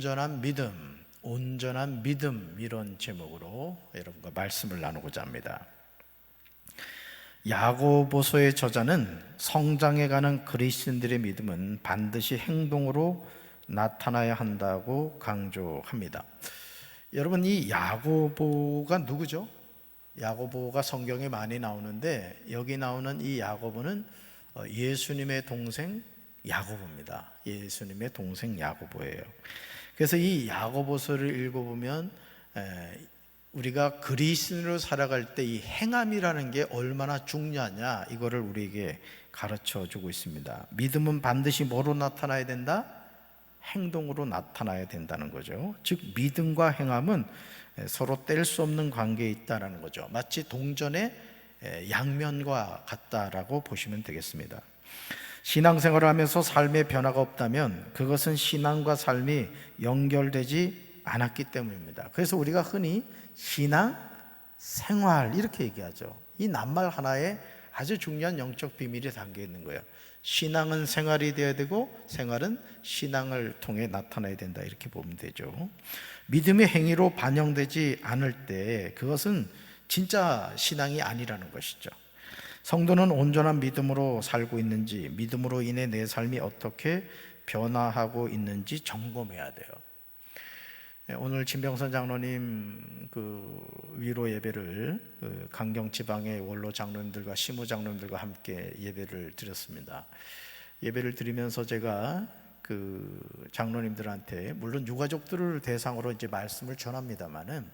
온전한 믿음, 온전한 믿음 이런 제목으로 여러분과 말씀을 나누고자 합니다. 야고보서의 저자는 성장해 가는 그리스도인들의 믿음은 반드시 행동으로 나타나야 한다고 강조합니다. 여러분 이 야고보가 누구죠? 야고보가 성경에 많이 나오는데 여기 나오는 이 야고보는 어, 예수님의 동생 야고보입니다. 예수님의 동생 야고보예요. 그래서 이 야고보서를 읽어보면 에, 우리가 그리스도로 살아갈 때 이 행함이라는 게 얼마나 중요하냐 이거를 우리에게 가르쳐 주고 있습니다. 믿음은 반드시 뭐로 나타나야 된다? 행동으로 나타나야 된다는 거죠. 즉 믿음과 행함은 서로 뗄 수 없는 관계에 있다라는 거죠. 마치 동전의 양면과 같다라고 보시면 되겠습니다. 신앙생활을 하면서 삶의 변화가 없다면 그것은 신앙과 삶이 연결되지 않았기 때문입니다. 그래서 우리가 흔히 신앙 생활 이렇게 얘기하죠. 이 낱말 하나에 아주 중요한 영적 비밀이 담겨 있는 거예요. 신앙은 생활이 되어야 되고 생활은 신앙을 통해 나타나야 된다 이렇게 보면 되죠. 믿음의 행위로 반영되지 않을 때 그것은 진짜 신앙이 아니라는 것이죠. 성도는 온전한 믿음으로 살고 있는지, 믿음으로 인해 내 삶이 어떻게 변화하고 있는지 점검해야 돼요. 예, 오늘 진병선 장로님 그 위로 예배를 그 강경 지방의 원로 장로님들과 시무 장로님들과 함께 예배를 드렸습니다. 예배를 드리면서 제가 그 장로님들한테 물론 유가족들을 대상으로 이제 말씀을 전합니다만은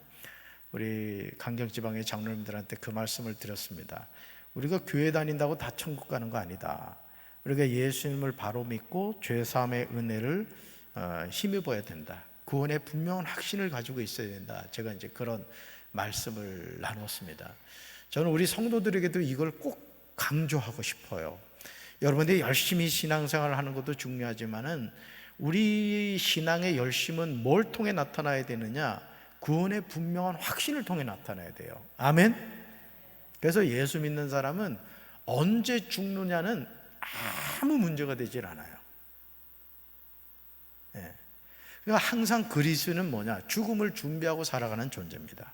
우리 강경 지방의 장로님들한테 그 말씀을 드렸습니다. 우리가 교회 다닌다고 다 천국 가는 거 아니다. 우리가 예수님을 바로 믿고 죄 사함의 은혜를 어, 힘입어야 된다. 구원의 분명한 확신을 가지고 있어야 된다. 제가 이제 그런 말씀을 나눴습니다. 저는 우리 성도들에게도 이걸 꼭 강조하고 싶어요. 여러분들이 열심히 신앙생활을 하는 것도 중요하지만은 우리 신앙의 열심은 뭘 통해 나타나야 되느냐? 구원의 분명한 확신을 통해 나타나야 돼요. 아멘. 그래서 예수 믿는 사람은 언제 죽느냐는 아무 문제가 되질 않아요. 예. 그러니까 항상 그리스는 뭐냐? 죽음을 준비하고 살아가는 존재입니다.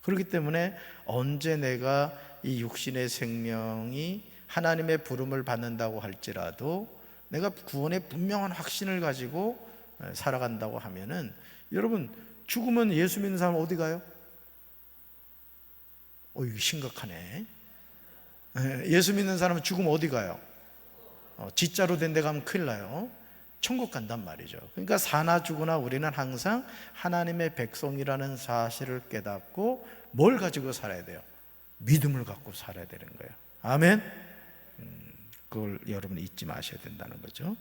그렇기 때문에 언제 내가 이 육신의 생명이 하나님의 부름을 받는다고 할지라도 내가 구원의 분명한 확신을 가지고 살아간다고 하면은 여러분 죽으면 예수 믿는 사람 어디 가요? 어, 이거 심각하네. 예수 믿는 사람은 죽으면 어디 가요? 어, 진짜로 된 데 가면 큰일 나요. 천국 간단 말이죠. 그러니까 사나 죽으나 우리는 항상 하나님의 백성이라는 사실을 깨닫고 뭘 가지고 살아야 돼요? 믿음을 갖고 살아야 되는 거예요. 아멘. 음, 그걸 여러분 잊지 마셔야 된다는 거죠.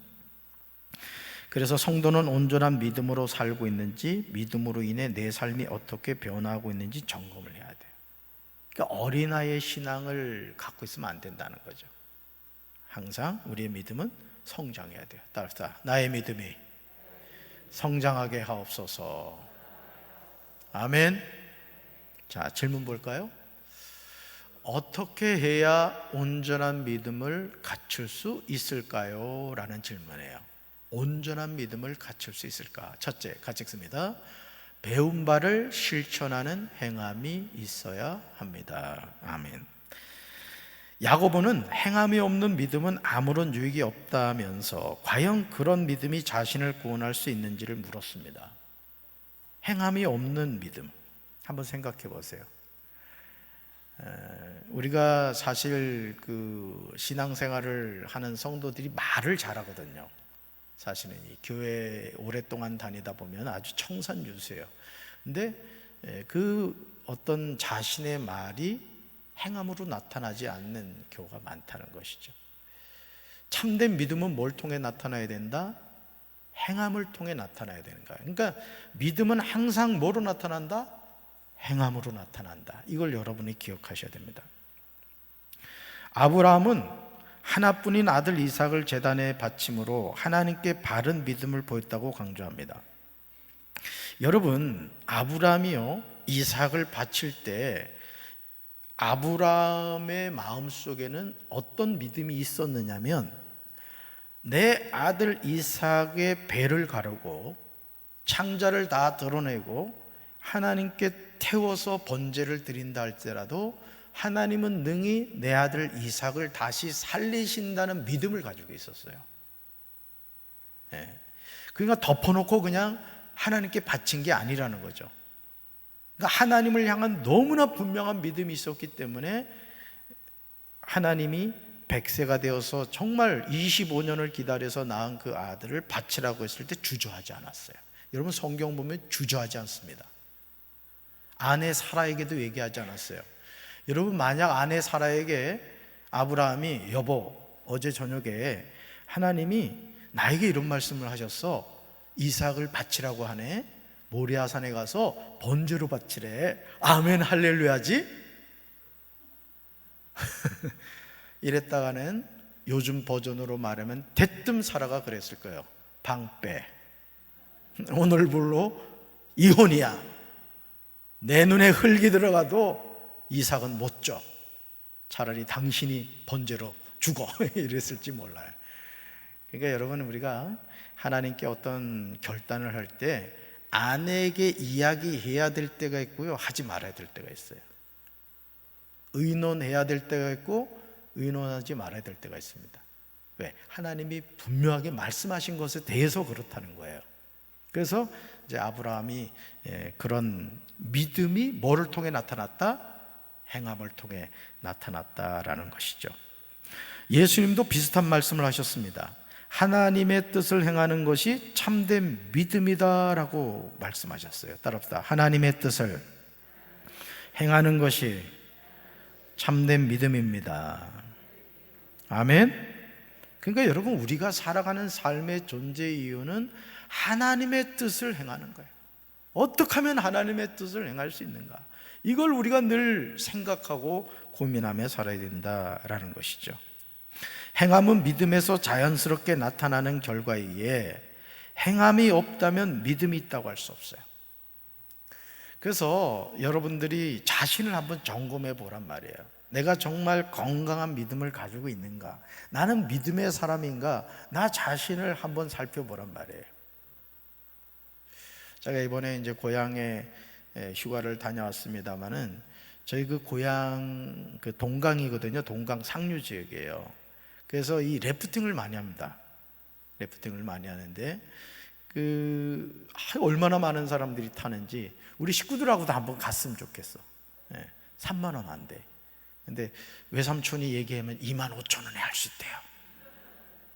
그래서 성도는 온전한 믿음으로 살고 있는지, 믿음으로 인해 내 삶이 어떻게 변화하고 있는지 점검을 해야 돼요. 그러니까 어린아이의 신앙을 갖고 있으면 안 된다는 거죠. 항상 우리의 믿음은 성장해야 돼요. 따라서 나의 믿음이 성장하게 하옵소서. 아멘. 자, 질문 볼까요? 어떻게 해야 온전한 믿음을 갖출 수 있을까요? 라는 질문이에요. 온전한 믿음을 갖출 수 있을까? 첫째, 같이 읽습니다. 배운 바를 실천하는 행함이 있어야 합니다. 아멘. 야고보는 행함이 없는 믿음은 아무런 유익이 없다면서 과연 그런 믿음이 자신을 구원할 수 있는지를 물었습니다. 행함이 없는 믿음. 한번 생각해 보세요. 우리가 사실 그 신앙생활을 하는 성도들이 말을 잘하거든요. 사실은 이 교회 오랫동안 다니다 보면 아주 청산유수예요. 근데 그 어떤 자신의 말이 행함으로 나타나지 않는 교가 많다는 것이죠. 참된 믿음은 뭘 통해 나타나야 된다? 행함을 통해 나타나야 되는 거예요. 그러니까 믿음은 항상 뭐로 나타난다? 행함으로 나타난다. 이걸 여러분이 기억하셔야 됩니다. 아브라함은 하나뿐인 아들 이삭을 제단에 바침으로 하나님께 바른 믿음을 보였다고 강조합니다. 여러분, 아브라함이요, 이삭을 바칠 때 아브라함의 마음 속에는 어떤 믿음이 있었느냐면 내 아들 이삭의 배를 가르고 창자를 다 드러내고 하나님께 태워서 번제를 드린다 할지라도 하나님은 능히 내 아들 이삭을 다시 살리신다는 믿음을 가지고 있었어요. 예. 그러니까 덮어놓고 그냥 하나님께 바친 게 아니라는 거죠. 그러니까 하나님을 향한 너무나 분명한 믿음이 있었기 때문에 하나님이 백세가 되어서 정말 25년을 기다려서 낳은 그 아들을 바치라고 했을 때 주저하지 않았어요. 여러분 성경 보면 주저하지 않습니다. 아내 사라에게도 얘기하지 않았어요. 여러분 만약 아내 사라에게 아브라함이 여보 어제 저녁에 하나님이 나에게 이런 말씀을 하셨어. 이삭을 바치라고 하네. 모리아산에 가서 번제로 바치래. 아멘 할렐루야지. 이랬다가는 요즘 버전으로 말하면 대뜸 사라가 그랬을 거예요. 방빼. 오늘 불로 이혼이야. 내 눈에 흙이 들어가도 이삭은 못 줘. 차라리 당신이 번제로 죽어. 이랬을지 몰라요. 그러니까 여러분 우리가 하나님께 어떤 결단을 할 때 아내에게 이야기해야 될 때가 있고요. 하지 말아야 될 때가 있어요. 의논해야 될 때가 있고 의논하지 말아야 될 때가 있습니다. 왜? 하나님이 분명하게 말씀하신 것에 대해서 그렇다는 거예요. 그래서 이제 아브라함이 예, 그런 믿음이 뭐를 통해 나타났다? 행함을 통해 나타났다라는 것이죠. 예수님도 비슷한 말씀을 하셨습니다. 하나님의 뜻을 행하는 것이 참된 믿음이다라고 말씀하셨어요. 따라합시다. 하나님의 뜻을 행하는 것이 참된 믿음입니다. 아멘. 그러니까 여러분 우리가 살아가는 삶의 존재 이유는 하나님의 뜻을 행하는 거예요. 어떻게 하면 하나님의 뜻을 행할 수 있는가? 이걸 우리가 늘 생각하고 고민하며 살아야 된다라는 것이죠. 행함은 믿음에서 자연스럽게 나타나는 결과이기에 행함이 없다면 믿음이 있다고 할 수 없어요. 그래서 여러분들이 자신을 한번 점검해 보란 말이에요. 내가 정말 건강한 믿음을 가지고 있는가? 나는 믿음의 사람인가? 나 자신을 한번 살펴보란 말이에요. 제가 이번에 이제 고향에 휴가를 다녀왔습니다만은 저희 그 고향 그 동강이거든요. 동강 상류 지역이에요. 그래서 이 래프팅을 많이 합니다. 래프팅을 많이 하는데 그 얼마나 많은 사람들이 타는지 우리 식구들하고도 한번 갔으면 좋겠어. 예, 3만 원 안 돼. 근데 외삼촌이 얘기하면 2만 5천 원에 할 수 있대요.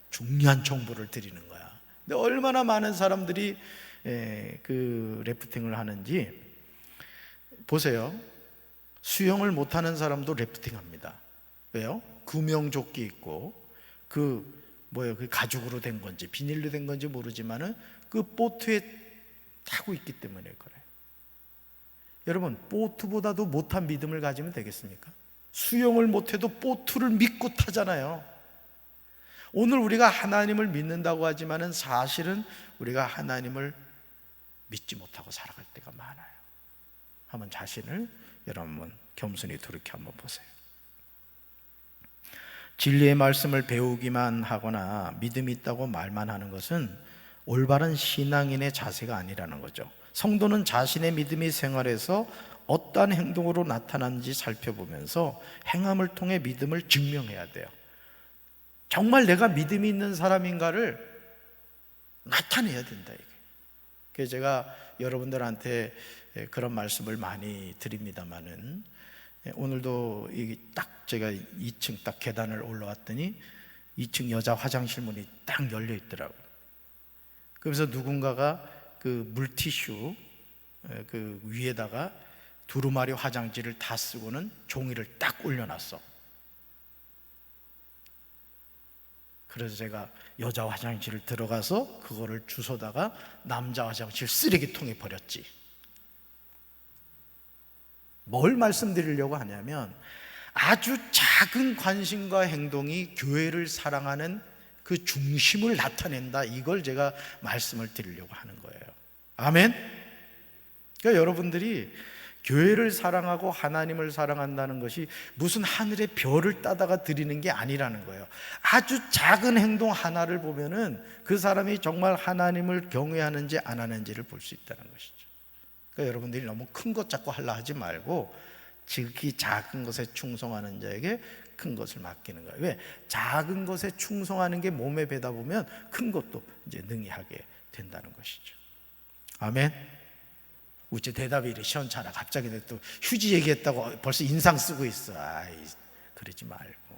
중요한 정보를 드리는 거야. 근데 얼마나 많은 사람들이 예, 그 래프팅을 하는지 보세요. 수영을 못하는 사람도 래프팅 합니다. 왜요? 구명조끼 있고 그 뭐예요? 그 가죽으로 된 건지 비닐로 된 건지 모르지만은 그 보트에 타고 있기 때문에 그래요. 여러분 보트보다도 못한 믿음을 가지면 되겠습니까? 수영을 못해도 보트를 믿고 타잖아요. 오늘 우리가 하나님을 믿는다고 하지만은 사실은 우리가 하나님을 믿지 못하고 살아갈 때가 많아요. 한번 자신을 여러분 겸손히 돌이켜 한번 보세요. 진리의 말씀을 배우기만 하거나 믿음이 있다고 말만 하는 것은 올바른 신앙인의 자세가 아니라는 거죠. 성도는 자신의 믿음이 생활에서 어떠한 행동으로 나타나는지 살펴보면서 행함을 통해 믿음을 증명해야 돼요. 정말 내가 믿음이 있는 사람인가를 나타내야 된다 이게. 그래서 제가 여러분들한테 그런 말씀을 많이 드립니다만은 오늘도 딱 제가 2층 딱 계단을 올라왔더니 2층 여자 화장실 문이 딱 열려 있더라고요. 그래서 누군가가 그 물티슈 그 위에다가 두루마리 화장지를 다 쓰고는 종이를 딱 올려놨어. 그래서 제가 여자 화장실을 들어가서 그거를 주워다가 남자 화장실 쓰레기통에 버렸지. 뭘 말씀드리려고 하냐면 아주 작은 관심과 행동이 교회를 사랑하는 그 중심을 나타낸다. 이걸 제가 말씀을 드리려고 하는 거예요. 아멘. 그러니까 여러분들이 교회를 사랑하고 하나님을 사랑한다는 것이 무슨 하늘의 별을 따다가 드리는 게 아니라는 거예요. 아주 작은 행동 하나를 보면은 그 사람이 정말 하나님을 경외하는지 안 하는지를 볼 수 있다는 것이죠. 그러니까 여러분들이 너무 큰 것 잡고 하려 하지 말고 지극히 작은 것에 충성하는 자에게 큰 것을 맡기는 거예요. 왜? 작은 것에 충성하는 게 몸에 배다 보면 큰 것도 이제 능히 하게 된다는 것이죠. 아멘. 우째 대답이 이래 시원찮아. 갑자기 또 휴지 얘기했다고 벌써 인상 쓰고 있어. 아이, 그러지 말고.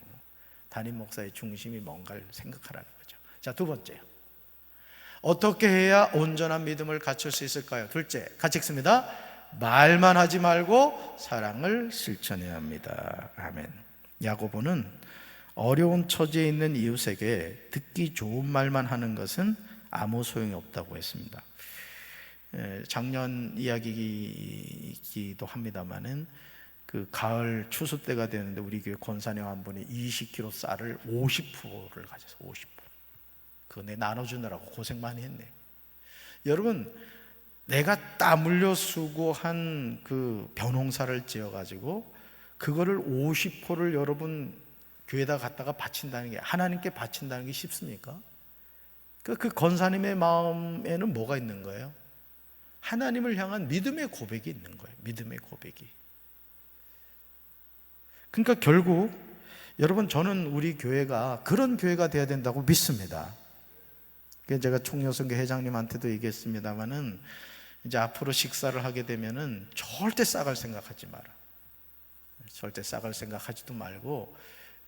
담임 목사의 중심이 뭔가를 생각하라는 거죠. 자, 두 번째요. 어떻게 해야 온전한 믿음을 갖출 수 있을까요? 둘째, 같이 읽습니다. 말만 하지 말고 사랑을 실천해야 합니다. 아멘. 야고보는 어려운 처지에 있는 이웃에게 듣기 좋은 말만 하는 것은 아무 소용이 없다고 했습니다. 에, 작년 이야기이기도 합니다만은 그 가을 추수 때가 되는데 우리 교회 권사님 한 분이 20kg 쌀을 50%를 가져서 50%. 그거 내 나눠주느라고 고생 많이 했네. 여러분, 내가 땀 흘려 수고한 그 벼농사를 지어가지고 그거를 50%를 여러분 교회에다 갖다가 바친다는 게 하나님께 바친다는 게 쉽습니까? 그, 그 권사님의 마음에는 뭐가 있는 거예요? 하나님을 향한 믿음의 고백이 있는 거예요. 믿음의 고백이. 그러니까 결국 여러분 저는 우리 교회가 그런 교회가 돼야 된다고 믿습니다. 제가 총여성교 회장님한테도 얘기했습니다만은 이제 앞으로 식사를 하게 되면은 절대 싸갈 생각하지 마라. 절대 싸갈 생각하지도 말고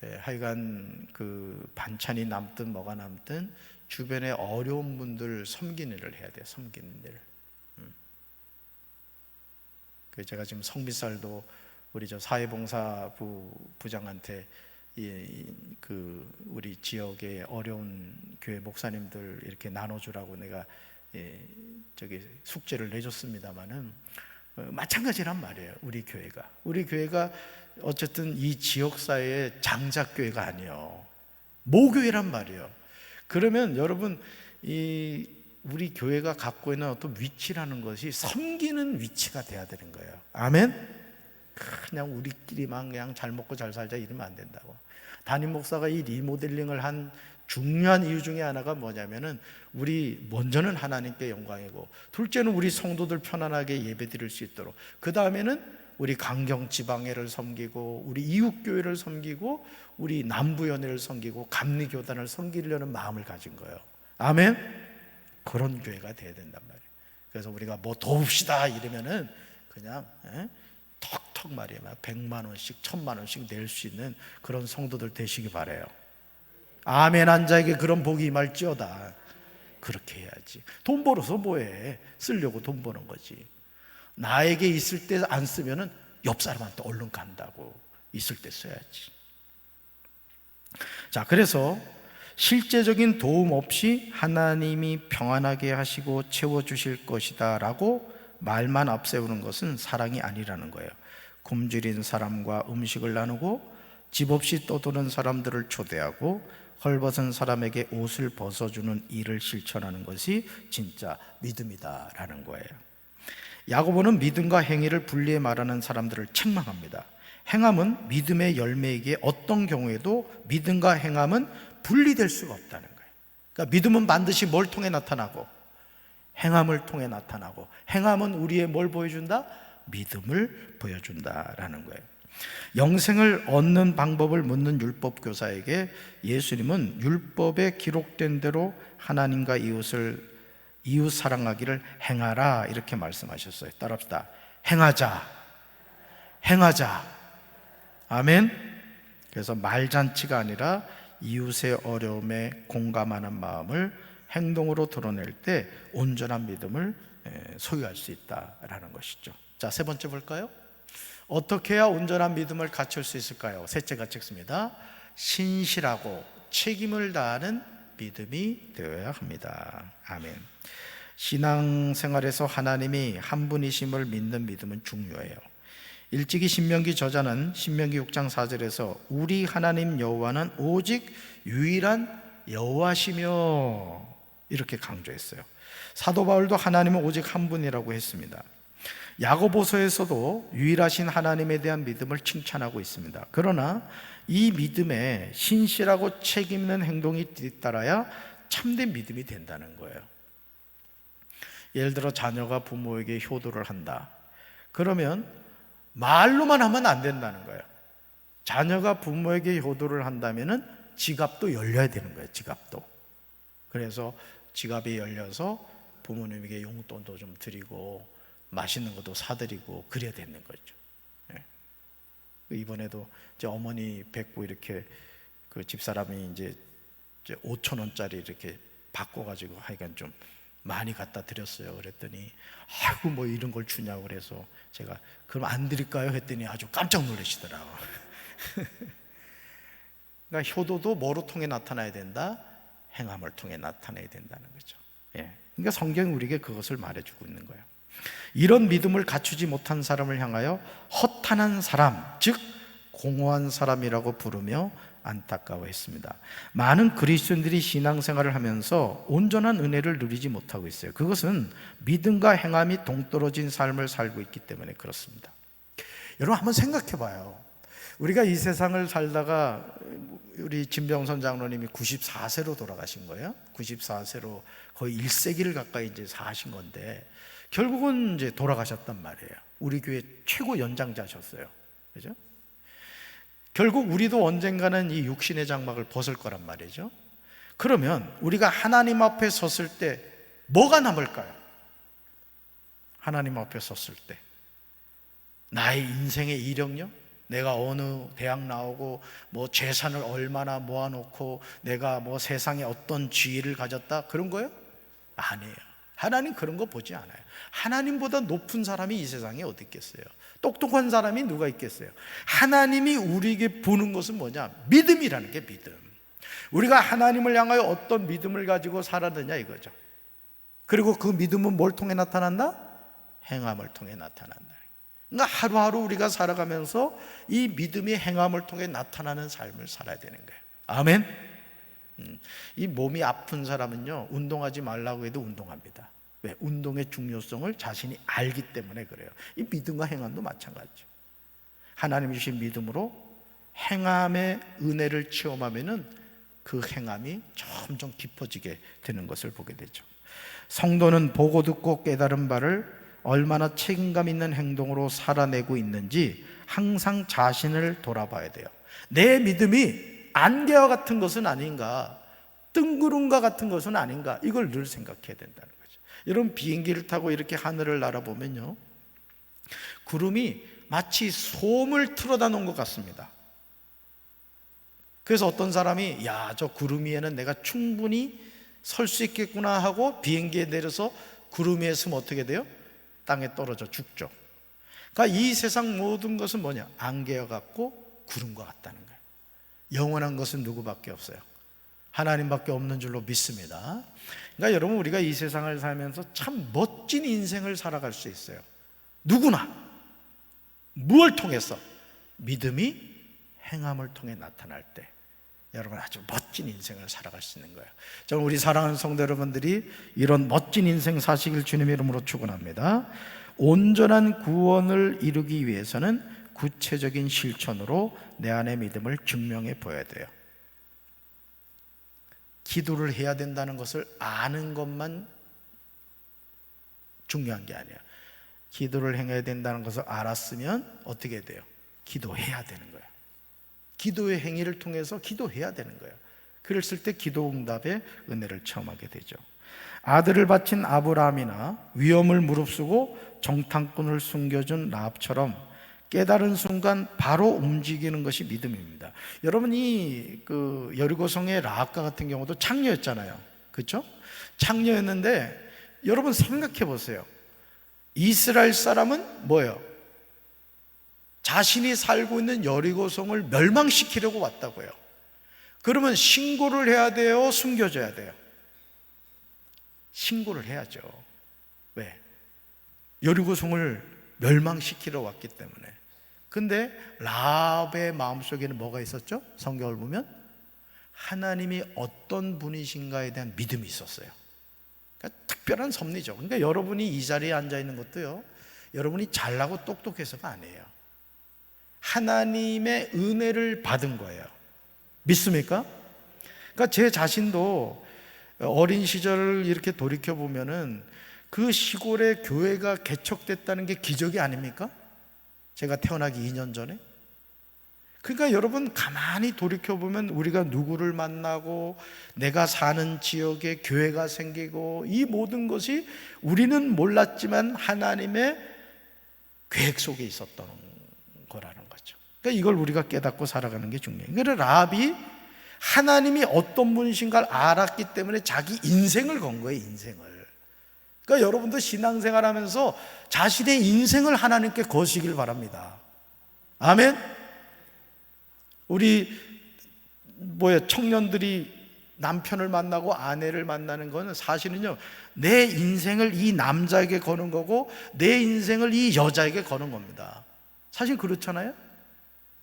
예, 하여간 그 반찬이 남든 뭐가 남든 주변에 어려운 분들 섬기는 일을 해야 돼요. 섬기는 일. 음. 그 제가 지금 성비살도 우리 저 사회봉사부 부장한테 이, 그 우리 지역의 어려운 교회 목사님들 이렇게 나눠주라고 내가 예, 저기 숙제를 내줬습니다마는 어, 마찬가지란 말이에요. 우리 교회가 우리 교회가 어쨌든 이 지역 사회의 장작 교회가 아니요 모교회란 말이에요. 그러면 여러분 이 우리 교회가 갖고 있는 어떤 위치라는 것이 섬기는 위치가 돼야 되는 거예요. 아멘. 그냥 우리끼리만 그냥 잘 먹고 잘 살자 이러면 안 된다고. 담임 목사가 이 리모델링을 한 중요한 이유 중에 하나가 뭐냐면은 우리 먼저는 하나님께 영광이고 둘째는 우리 성도들 편안하게 예배드릴 수 있도록 그 다음에는 우리 강경 지방회를 섬기고 우리 이웃 교회를 섬기고 우리 남부 연회를 섬기고 감리 교단을 섬기려는 마음을 가진 거예요. 아멘. 그런 교회가 돼야 된단 말이에요. 그래서 우리가 뭐 도웁시다 이러면은 그냥 예? 턱턱 말이에요. 막 100만 원씩, 1000만 원씩 낼 수 있는 그런 성도들 되시기 바래요. 아멘 한 자에게 그런 복이 임할지어다. 그렇게 해야지. 돈 벌어서 뭐해? 쓰려고 돈 버는 거지. 나에게 있을 때 안 쓰면은 옆 사람한테 얼른 간다고. 있을 때 써야지. 자, 그래서 실제적인 도움 없이 하나님이 평안하게 하시고 채워주실 것이다 라고 말만 앞세우는 것은 사랑이 아니라는 거예요. 굶주린 사람과 음식을 나누고 집 없이 떠도는 사람들을 초대하고 헐벗은 사람에게 옷을 벗어주는 일을 실천하는 것이 진짜 믿음이다라는 거예요. 야고보는 믿음과 행위를 분리해 말하는 사람들을 책망합니다. 행함은 믿음의 열매이기에 어떤 경우에도 믿음과 행함은 분리될 수가 없다는 거예요. 그러니까 믿음은 반드시 뭘 통해 나타나고 행함을 통해 나타나고 행함은 우리의 뭘 보여준다? 믿음을 보여준다라는 거예요. 영생을 얻는 방법을 묻는 율법 교사에게 예수님은 율법에 기록된 대로 하나님과 이웃을 이웃 사랑하기를 행하라 이렇게 말씀하셨어요. 따라합시다. 행하자. 행하자. 아멘. 그래서 말잔치가 아니라 이웃의 어려움에 공감하는 마음을 행동으로 드러낼 때 온전한 믿음을 소유할 수 있다라는 것이죠. 자, 세 번째 볼까요? 어떻게 해야 온전한 믿음을 갖출 수 있을까요? 셋째가 찍습니다. 신실하고 책임을 다하는 믿음이 되어야 합니다. 아멘. 신앙생활에서 하나님이 한 분이심을 믿는 믿음은 중요해요. 일찍이 신명기 저자는 신명기 6장 4절에서 우리 하나님 여호와는 오직 유일한 여호와시며 이렇게 강조했어요. 사도 바울도 하나님은 오직 한 분이라고 했습니다. 야고보서에서도 유일하신 하나님에 대한 믿음을 칭찬하고 있습니다. 그러나 이 믿음에 신실하고 책임 있는 행동이 뒤따라야 참된 믿음이 된다는 거예요. 예를 들어 자녀가 부모에게 효도를 한다. 그러면 말로만 하면 안 된다는 거예요. 자녀가 부모에게 효도를 한다면은 지갑도 열려야 되는 거예요. 지갑도. 그래서 지갑이 열려서 부모님에게 용돈도 좀 드리고 맛있는 것도 사드리고 그래야 되는 거죠. 예. 이번에도 이제 어머니 뵙고 이렇게 그 집사람이 이제 5천 원짜리 이렇게 바꿔가지고 하여간 좀 많이 갖다 드렸어요. 그랬더니 아이고 뭐 이런 걸 주냐고 그래서 제가 그럼 안 드릴까요? 했더니 아주 깜짝 놀라시더라고. 그러니까 효도도 뭐로 통해 나타나야 된다? 행함을 통해 나타내야 된다는 거죠. 예. 그러니까 성경이 우리에게 그것을 말해주고 있는 거예요. 이런 믿음을 갖추지 못한 사람을 향하여 허탄한 사람, 즉 공허한 사람이라고 부르며 안타까워했습니다. 많은 그리스도인들이 신앙생활을 하면서 온전한 은혜를 누리지 못하고 있어요. 그것은 믿음과 행함이 동떨어진 삶을 살고 있기 때문에 그렇습니다. 여러분 한번 생각해 봐요. 우리가 이 세상을 살다가 우리 진병선 장로님이 94세로 돌아가신 거예요. 94세로 거의 1세기를 가까이 이제 사신 건데 결국은 이제 돌아가셨단 말이에요. 우리 교회 최고 연장자셨어요. 그죠? 결국 우리도 언젠가는 이 육신의 장막을 벗을 거란 말이죠. 그러면 우리가 하나님 앞에 섰을 때 뭐가 남을까요? 하나님 앞에 섰을 때 나의 인생의 이력요? 내가 어느 대학 나오고 뭐 재산을 얼마나 모아놓고 내가 뭐 세상에 어떤 지위를 가졌다 그런 거요? 아니에요. 하나님 그런 거 보지 않아요. 하나님보다 높은 사람이 이 세상에 어디 있겠어요? 똑똑한 사람이 누가 있겠어요? 하나님이 우리에게 보는 것은 뭐냐? 믿음이라는 게 믿음. 우리가 하나님을 향하여 어떤 믿음을 가지고 살았느냐 이거죠. 그리고 그 믿음은 뭘 통해 나타난다? 행함을 통해 나타난다. 그러니까 하루하루 우리가 살아가면서 이 믿음이 행함을 통해 나타나는 삶을 살아야 되는 거예요. 아멘. 음, 이 몸이 아픈 사람은요 운동하지 말라고 해도 운동합니다. 왜? 운동의 중요성을 자신이 알기 때문에 그래요. 이 믿음과 행함도 마찬가지죠. 하나님 주신 믿음으로 행함의 은혜를 체험하면은 그 행함이 점점 깊어지게 되는 것을 보게 되죠. 성도는 보고 듣고 깨달은 바를 얼마나 책임감 있는 행동으로 살아내고 있는지 항상 자신을 돌아봐야 돼요. 내 믿음이 안개와 같은 것은 아닌가, 뜬구름과 같은 것은 아닌가, 이걸 늘 생각해야 된다는 거죠. 여러분, 비행기를 타고 이렇게 하늘을 날아보면요. 구름이 마치 솜을 틀어다 놓은 것 같습니다. 그래서 어떤 사람이, 야, 저 구름 위에는 내가 충분히 설 수 있겠구나 하고 비행기에 내려서 구름 위에 서면 어떻게 돼요? 땅에 떨어져 죽죠. 그러니까 이 세상 모든 것은 뭐냐? 안개와 같고 구름과 같다는 거예요. 영원한 것은 누구밖에 없어요. 하나님밖에 없는 줄로 믿습니다. 그러니까 여러분 우리가 이 세상을 살면서 참 멋진 인생을 살아갈 수 있어요. 누구나 무엇을 통해서 믿음이 행함을 통해 나타날 때 여러분 아주 멋 진 인생을 살아갈 수 있는 거예요. 저는 우리 사랑하는 성도 여러분들이 이런 멋진 인생 사시길 주님 이름으로 축원합니다. 온전한 구원을 이루기 위해서는 구체적인 실천으로 내 안의 믿음을 증명해 보여야 돼요. 기도를 해야 된다는 것을 아는 것만 중요한 게 아니에요. 기도를 행해야 된다는 것을 알았으면 어떻게 돼요? 기도해야 되는 거예요. 기도의 행위를 통해서 기도해야 되는 거예요. 그랬을 때 기도 응답의 은혜를 체험하게 되죠. 아들을 바친 아브라함이나 위험을 무릅쓰고 정탐꾼을 숨겨준 라합처럼 깨달은 순간 바로 움직이는 것이 믿음입니다. 여러분 이 그 여리고성의 라합과 같은 경우도 창녀였잖아요. 그렇죠? 창녀였는데 여러분 생각해 보세요. 이스라엘 사람은 뭐예요? 자신이 살고 있는 여리고성을 멸망시키려고 왔다고요. 그러면 신고를 해야 돼요? 숨겨져야 돼요? 신고를 해야죠. 왜? 여리고성을 멸망시키러 왔기 때문에. 근데 라합의 마음속에는 뭐가 있었죠? 성경을 보면 하나님이 어떤 분이신가에 대한 믿음이 있었어요. 그러니까 특별한 섭리죠. 그러니까 여러분이 이 자리에 앉아 있는 것도요. 여러분이 잘나고 똑똑해서가 아니에요. 하나님의 은혜를 받은 거예요. 믿습니까? 그러니까 제 자신도 어린 시절을 이렇게 돌이켜 보면은 그 시골에 교회가 개척됐다는 게 기적이 아닙니까? 제가 태어나기 2년 전에. 그러니까 여러분 가만히 돌이켜 보면 우리가 누구를 만나고 내가 사는 지역에 교회가 생기고 이 모든 것이 우리는 몰랐지만 하나님의 계획 속에 있었던 거라는. 그러니까 이걸 우리가 깨닫고 살아가는 게 중요해요. 그래서 라합이 하나님이 어떤 분이신가를 알았기 때문에 자기 인생을 건 거예요, 인생을. 그러니까 여러분도 신앙생활 하면서 자신의 인생을 하나님께 거시길 바랍니다. 아멘? 우리, 뭐야, 청년들이 남편을 만나고 아내를 만나는 거는 사실은요, 내 인생을 이 남자에게 거는 거고, 내 인생을 이 여자에게 거는 겁니다. 사실 그렇잖아요?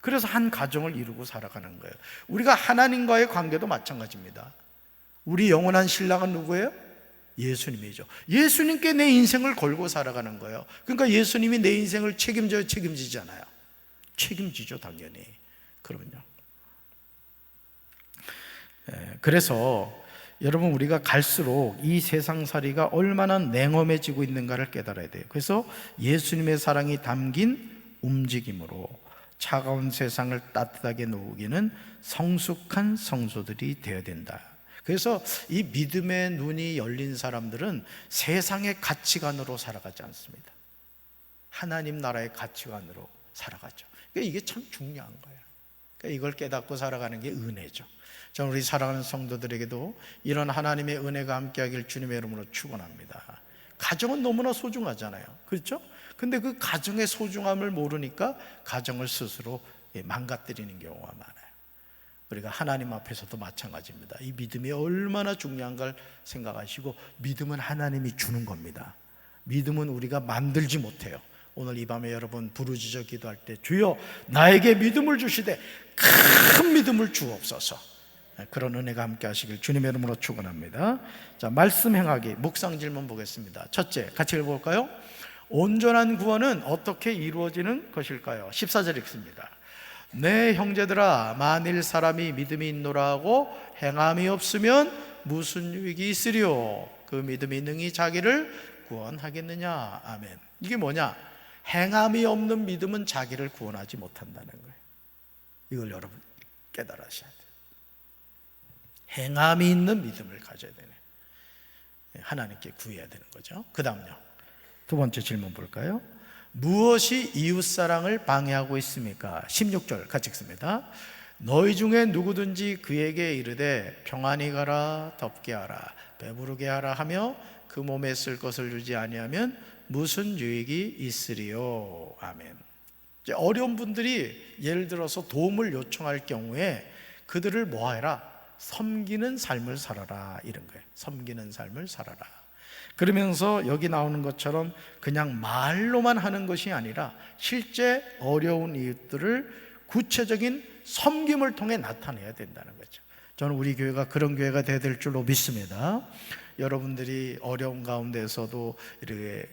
그래서 한 가정을 이루고 살아가는 거예요. 우리가 하나님과의 관계도 마찬가지입니다. 우리 영원한 신랑은 누구예요? 예수님이죠. 예수님께 내 인생을 걸고 살아가는 거예요. 그러니까 예수님이 내 인생을 책임져요, 책임지잖아요. 책임지죠, 당연히. 그러면요. 예, 그래서 여러분 우리가 갈수록 이 세상살이가 얼마나 냉엄해지고 있는가를 깨달아야 돼요. 그래서 예수님의 사랑이 담긴 움직임으로 차가운 세상을 따뜻하게 놓기는 성숙한 성소들이 되어야 된다. 그래서 이 믿음의 눈이 열린 사람들은 세상의 가치관으로 살아가지 않습니다. 하나님 나라의 가치관으로 살아가죠. 그러니까 이게 참 중요한 거예요. 그러니까 이걸 깨닫고 살아가는 게 은혜죠. 저는 우리 사랑하는 성도들에게도 이런 하나님의 은혜가 함께하길 주님의 이름으로 축원합니다. 가정은 너무나 소중하잖아요. 그렇죠? 근데 그 가정의 소중함을 모르니까 가정을 스스로 망가뜨리는 경우가 많아요. 우리가 하나님 앞에서도 마찬가지입니다. 이 믿음이 얼마나 중요한걸 생각하시고 믿음은 하나님이 주는 겁니다. 믿음은 우리가 만들지 못해요. 오늘 이 밤에 여러분 부르짖어 기도할 때 주여 나에게 믿음을 주시되 큰 믿음을 주옵소서. 네, 그런 은혜가 함께 하시길 주님의 이름으로 축원합니다. 자, 말씀 행하기 묵상 질문 보겠습니다. 첫째, 같이 읽어 볼까요? 온전한 구원은 어떻게 이루어지는 것일까요? 14절 읽습니다. 내 형제들아 만일 사람이 믿음이 있노라 하고 행함이 없으면 무슨 유익이 있으리요? 그 믿음이 능히 자기를 구원하겠느냐? 아멘. 이게 뭐냐? 행함이 없는 믿음은 자기를 구원하지 못한다는 거예요. 이걸 여러분 깨달으셔야 돼요. 행함이 있는 믿음을 가져야 되네. 하나님께 구해야 되는 거죠. 그 다음요 두 번째 질문 볼까요? 무엇이 이웃사랑을 방해하고 있습니까? 16절 같이 읽습니다. 너희 중에 누구든지 그에게 이르되 평안히 가라 덥게 하라 배부르게 하라 하며 그 몸에 쓸 것을 주지 아니하면 무슨 유익이 있으리요 아멘 어려운 분들이 예를 들어서 도움을 요청할 경우에 그들을 뭐하라 섬기는 삶을 살아라 이런 거예요 섬기는 삶을 살아라 그러면서 여기 나오는 것처럼 그냥 말로만 하는 것이 아니라 실제 어려운 이웃들을 구체적인 섬김을 통해 나타내야 된다는 거죠. 저는 우리 교회가 그런 교회가 되어야 될 줄로 믿습니다. 여러분들이 어려운 가운데서도 이렇게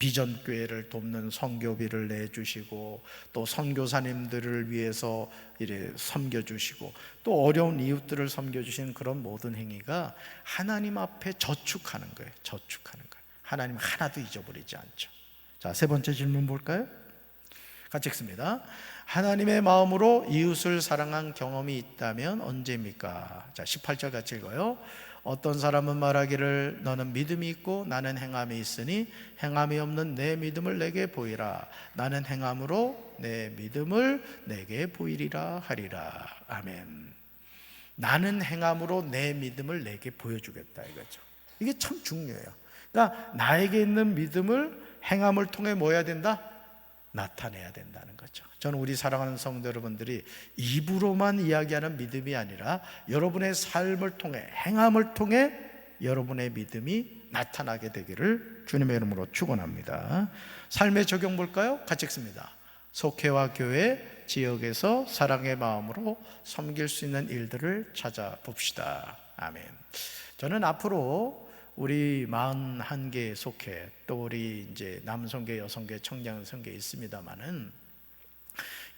비전 교회를 돕는 선교비를 내주시고 또 선교사님들을 위해서 이래 섬겨주시고 또 어려운 이웃들을 섬겨주시는 그런 모든 행위가 하나님 앞에 저축하는 거예요. 저축하는 거예요. 하나님 하나도 잊어버리지 않죠. 자, 세 번째 질문 볼까요? 같이 읽습니다. 하나님의 마음으로 이웃을 사랑한 경험이 있다면 언제입니까? 자, 18절 같이 읽어요. 어떤 사람은 말하기를 너는 믿음이 있고 나는 행함이 있으니 행함이 없는 내 믿음을 내게 보이라. 나는 행함으로 내 믿음을 내게 보이리라 하리라. 아멘. 나는 행함으로 내 믿음을 내게 보여주겠다 이거죠. 이게 참 중요해요. 그러니까 나에게 있는 믿음을 행함을 통해 뭐 해야 된다? 나타내야 된다는 거죠. 저는 우리 사랑하는 성도 여러분들이 입으로만 이야기하는 믿음이 아니라 여러분의 삶을 통해 행함을 통해 여러분의 믿음이 나타나게 되기를 주님의 이름으로 축원합니다. 삶의 적용 볼까요? 같이 읽습니다. 속회와 교회 지역에서 사랑의 마음으로 섬길 수 있는 일들을 찾아 봅시다. 아멘. 저는 앞으로 우리 41개 속해 또 우리 이제 남성계, 여성계, 청년성계 있습니다만은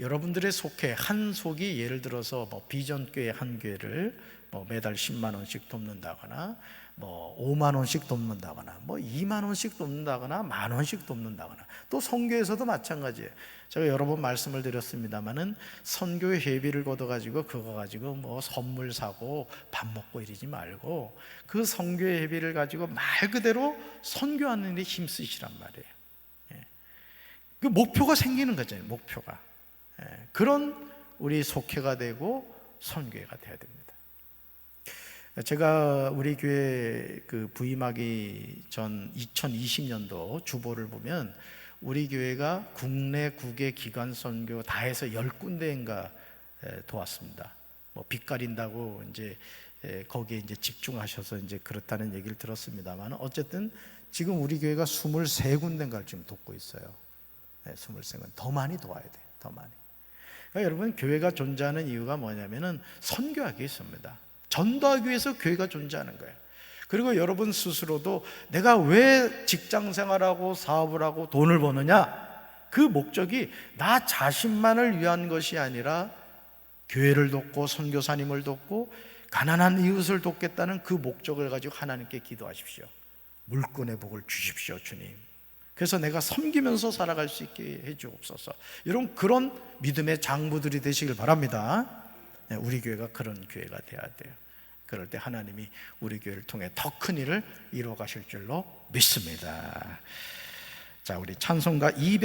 여러분들의 속해 한 속이 예를 들어서 뭐 비전교회 한 교회를 뭐 매달 10만 원씩 돕는다거나 뭐 5만 원씩 돕는다거나 뭐 2만 원씩 돕는다거나 만 원씩 돕는다거나 또 선교에서도 마찬가지예요. 제가 여러 번 말씀을 드렸습니다만은 선교회 회비를 걷어 가지고 그거 가지고 뭐 선물 사고 밥 먹고 이러지 말고 그 선교회 회비를 가지고 말 그대로 선교하는 데 힘쓰시란 말이에요. 예. 그 목표가 생기는 거잖아요. 목표가. 예, 그런 우리 속회가 되고 선교회가 돼야 됩니다. 제가 우리 교회 그 부임하기 전 2020년도 주보를 보면 우리 교회가 국내 국외 기관 선교 다 해서 10군데인가 도왔습니다. 뭐 빚가린다고 이제 에, 거기에 이제 집중하셔서 이제 그렇다는 얘기를 들었습니다만 어쨌든 지금 우리 교회가 23군데인가를 지금 돕고 있어요. 네, 23군 더 많이 도와야 돼. 더 많이. 그러니까 여러분 교회가 존재하는 이유가 뭐냐면은 선교하기 위해서입니다. 전도하기 위해서 교회가 존재하는 거예요. 그리고 여러분 스스로도 내가 왜 직장 생활하고 사업을 하고 돈을 버느냐? 그 목적이 나 자신만을 위한 것이 아니라 교회를 돕고 선교사님을 돕고 가난한 이웃을 돕겠다는 그 목적을 가지고 하나님께 기도하십시오. 물꾼의 복을 주십시오, 주님. 그래서 내가 섬기면서 살아갈 수 있게 해 주옵소서. 이런 그런 믿음의 장부들이 되시길 바랍니다. 네, 우리 교회가 그런 교회가 돼야 돼요. 그럴 때 하나님이 우리 교회를 통해 더 큰 일을 이루어 가실 줄로 믿습니다. 자, 우리 찬송가 200